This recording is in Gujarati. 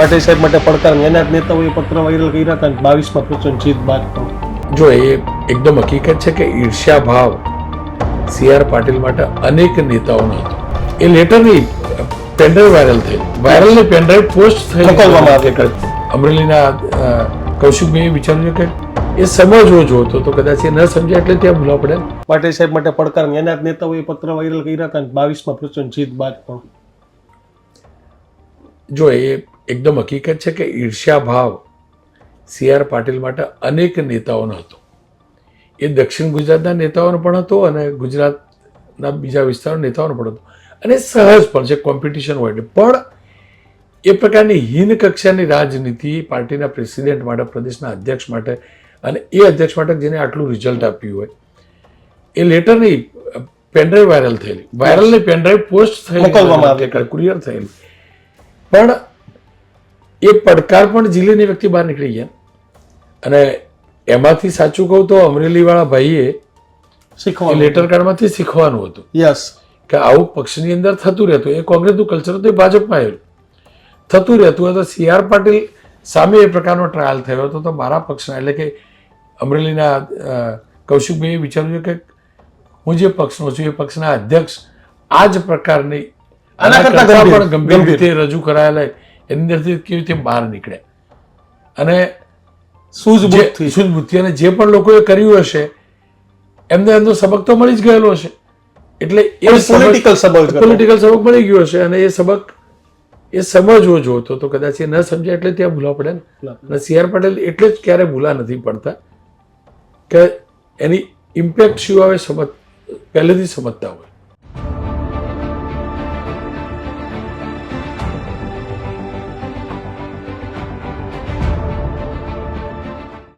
પાટીલ સાહેબ માટે પડકાર એના જ નેતાઓએ પત્ર વાયરલ કર્યા હતા બાવીસમાં પ્રચંડ જીત બાદ પણ જો એ એકદમ હકીકત છે કે ઈર્ષ્યા ભાવ સી આર પાટીલ માટે અનેક નેતાઓનો હતો. એ લેટરની પેનડ્રાઈવ વાયરલ થઈ. વાયરલની પેનડ્રાઈવ પોસ્ટ થઈ. અમરેલીના કૌશિકભાઈએ વિચાર્યું કે એ સમજવો જોતો તો કદાચ એ ન સમજ્યા એટલે ત્યાં ભૂલા પડે. પાટીલ સાહેબ માટે પડકાર એના જ નેતાઓએ પત્ર વાયરલ કર્યા હતા બાવીસમાં પ્રચંડ જીત બાદ પણ જો એ એકદમ હકીકત છે કે ઈર્ષ્યા ભાવ સી આર પાટીલ માટે અનેક નેતાઓનો હતો. એ દક્ષિણ ગુજરાતના નેતાઓનો પણ હતો અને ગુજરાતના બીજા વિસ્તારના નેતાઓનો પણ હતો. અને સહજ પણ છે કોમ્પિટિશન હોય પણ એ પ્રકારની હીન કક્ષાની રાજનીતિ પાર્ટીના પ્રેસિડેન્ટ માટે પ્રદેશના અધ્યક્ષ માટે અને એ અધ્યક્ષ માટે જેને આટલું રિઝલ્ટ આપ્યું હોય. એ લેટર નહીં પેનડ્રાઈવ વાયરલ થયેલી. વાયરલ નહીં પેનડ્રાઈવ પોસ્ટ થયેલી. કુરિયર થયેલી. પણ એ પડકાર પણ ઝીલીને વ્યક્તિ બહાર નીકળી ગયા. અને એમાંથી સાચું કહું તો અમરેલીવાળા ભાઈએ લેટર કાર્ડમાંથી શીખવાનું હતું. યસ કે આવું પક્ષની અંદર થતું રહેતું. એ કોંગ્રેસનું કલ્ચર હતું એ ભાજપમાં આવ્યું થતું રહેતું તો સી આર પાટીલ સામે એ પ્રકારનો ટ્રાયલ થયો હતો. તો મારા પક્ષના એટલે કે અમરેલીના કૌશિકભાઈએ વિચાર્યું કે હું જે પક્ષનો છું એ પક્ષના અધ્યક્ષ આ જ પ્રકારની આના કરતાં પણ ગંભીર. રીતે રજૂ કરાયેલા એની અંદરથી કેવી રીતે બહાર નીકળે? અને સૂઝબુદ્ધિ સૂઝબુદ્ધિ અને જે પણ લોકોએ કર્યું હશે એમને એમનો સબક તો મળી જ ગયેલો હશે. એટલે એ પોલિટિકલ સબક પોલિટિકલ સબક મળી ગયો હશે અને એ સબક એ સમજવો જોતો તો કદાચ એ ન સમજાય એટલે ત્યાં ભૂલા પડે ને. અને સી આર પટેલ એટલે જ ક્યારે ભૂલા નથી પડતા કે એની ઇમ્પેક્ટ શું આવે સમજ પહેલેથી સમજતા હોય.